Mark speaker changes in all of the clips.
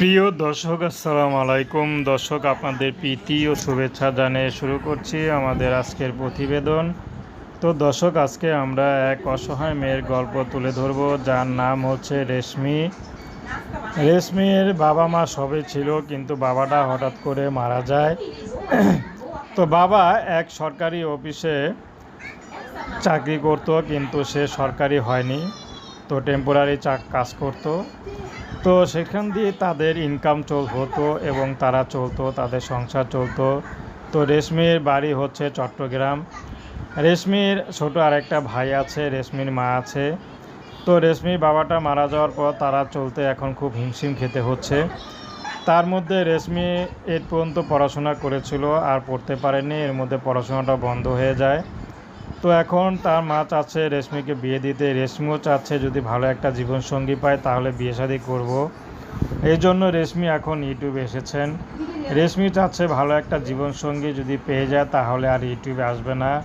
Speaker 1: প্রিয় দর্শক, আসসালামু আলাইকুম। দর্শক, আপনাদের প্রীতি ও শুভেচ্ছা জানিয়ে শুরু করছি আমাদের আজকের প্রতিবেদন। তো দর্শক, আজকে আমরা এক অসহায় মেয়ের গল্প তুলে ধরব, যার নাম হচ্ছে রেশমি। রেশমির বাবা মা সবে ছিল, কিন্তু বাবাটা হঠাৎ করে মারা যায়। তো বাবা এক সরকারি অফিসে চাকরি করতো, কিন্তু সে সরকারি হয়নি। তো টেম্পোরারি চাক কাজ করতো। তো সেখান দিয়ে তাদের ইনকাম চল হতো এবং তারা চলতো, তাদের সংসার চলতো। তো রেশমির বাড়ি হচ্ছে চট্টগ্রাম। রেশমির ছোট আরেকটা ভাই আছে, রেশমির মা আছে। তো রেশমির বাবাটা মারা যাওয়ার পর তারা চলতে এখন খুব হিমশিম খেতে হচ্ছে। তার মধ্যে রেশমি এর পর্যন্ত পড়াশোনা করেছিল আর পড়তে পারেনি। এর মধ্যে পড়াশোনাটা বন্ধ হয়ে যায়। তো এখন তার মা চাচ্ছে রেশমিকে বিয়ে দিতে। রেশমিও চাচ্ছে যদি ভালো একটা জীবনসঙ্গী পায়, তাহলে বিয়ে শাদী করব। এই জন্য রেশমি এখন ইউটিউবে এসেছেন। রেশমি চাচ্ছে ভালো একটা জীবনসঙ্গী যদি পেয়ে যায়, তাহলে আর ইউটিউবে আসবে না।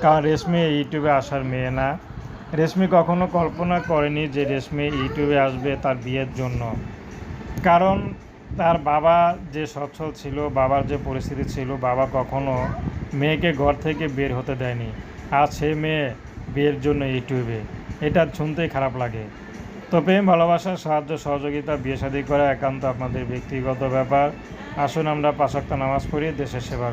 Speaker 1: কারণ রেশমি ইউটিউবে আসার মেয়ে না। রেশমি কখনো কল্পনা করেনি যে রেশমি ইউটিউবে আসবে তার বিয়ের জন্য। কারণ তার বাবা যে সচ্ছল ছিল, বাবার যে পরিস্থিতি ছিল, বাবা কখনো মেয়েকে ঘর থেকে বের হতে দেয়নি। আর সে মেয়ে বিয়ের জন্য ইউটিউবে এটা শুনতেই খারাপ লাগে। তো প্রেম, ভালোবাসা, সাহায্য, সহযোগিতা বিয়ে শাদী করা একান্ত আপনাদের ব্যক্তিগত ব্যাপার। আসুন আমরা পাশাক্ত নামাজ পড়ি, দেশের সেবা